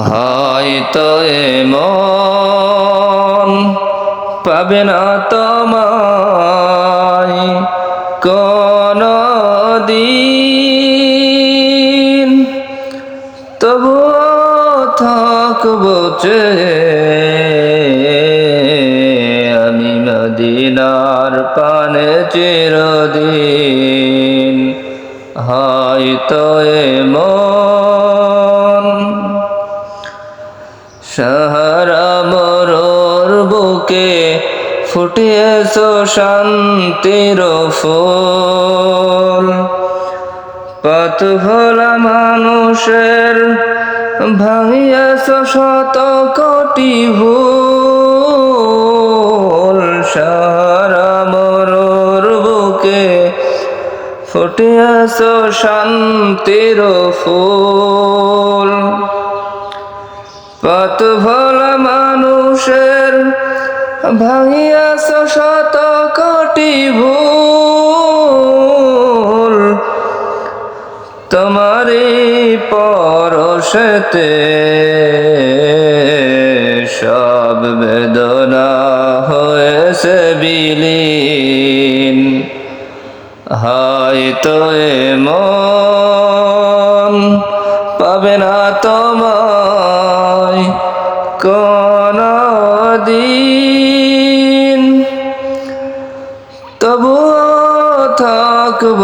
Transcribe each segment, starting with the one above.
হয়তো এমন পাবে না তোমায় কোন দিন তবুও থাকব আমি মদিনার পানে চিরদিন। হয়তো এমন সাহারা মরোর বুকে ফুটিয়েছ শান্তির ফুল। পথ ভোলা মানুষের ভাঙিয়েছ শত কোটি ভুল। সারা মরোর বুকে ফুটিয়েছ শান্তির ফুল। পথ ভোলা মানুষের ভাঙিয়াছ শত কোটি ভুল। তোমারই পরশেতে সব বেদনা হয়েছে বিলীন। হয়তো এমন পাবে না তোমায় দিন। তবু থাকব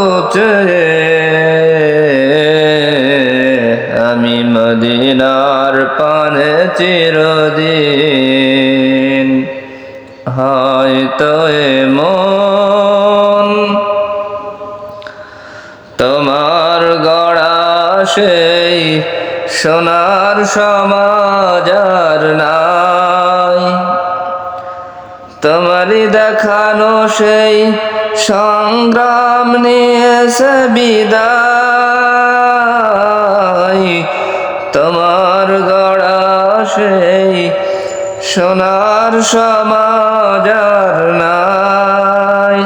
আমি মদিনার পানে চিরদিন। হয়তো মন তোমার গড়া সেই সোনার সমাজ আর নাই। তোমারই দেখানো সেই সংগ্রাম নিয়েছে বিদায়। তোমার গড়া সেই সোনার সমাজ আর নাই।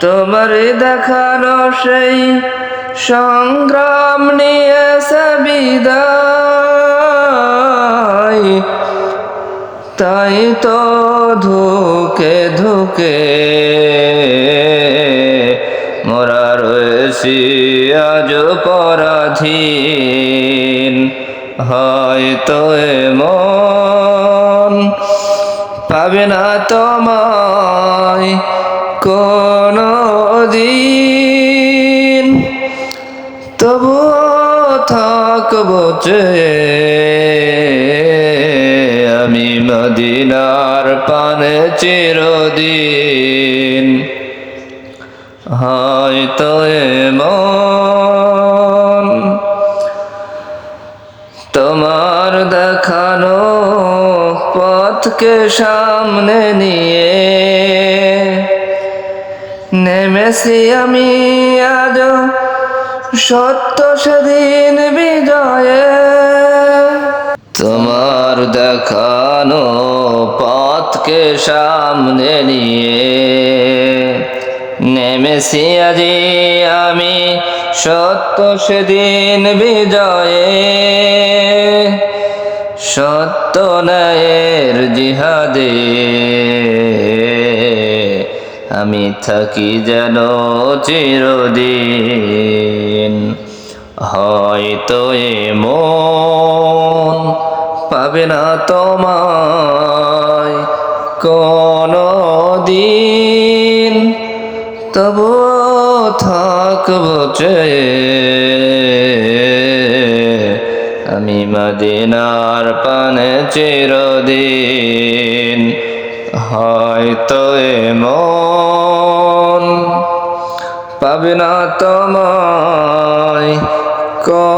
তোমার দেখানো সেই সংগ্রাম নিয়েছে বিদায় তাই তো ধুকে ধুকে মোরা রয়েছি আজ পরাধীন। হয়তো এমন পাবে না তোমায় কোন দিন তবু থাকব আমি মদিনার পানে চিরদিন। হয়তো এমন তোমার দেখানো পথকে সামনে নিয়ে নেমেছি আমি আজ সত্য সেদিন বিজয়ে। তোমার দেখানো পথকে সামনে নিয়ে নেমেছি আজি আমি সত্য সেদিন বিজয়ে। সত্য নয়ের জিহাদে আমি থাকি যেন চিরদিন। হয়তো এ মন পাবে না তোমায় কোন দিন তবু থাকব আমি মদিনার পানে চিরদিন। হয়তো এমন পাবে না তোমায় কোন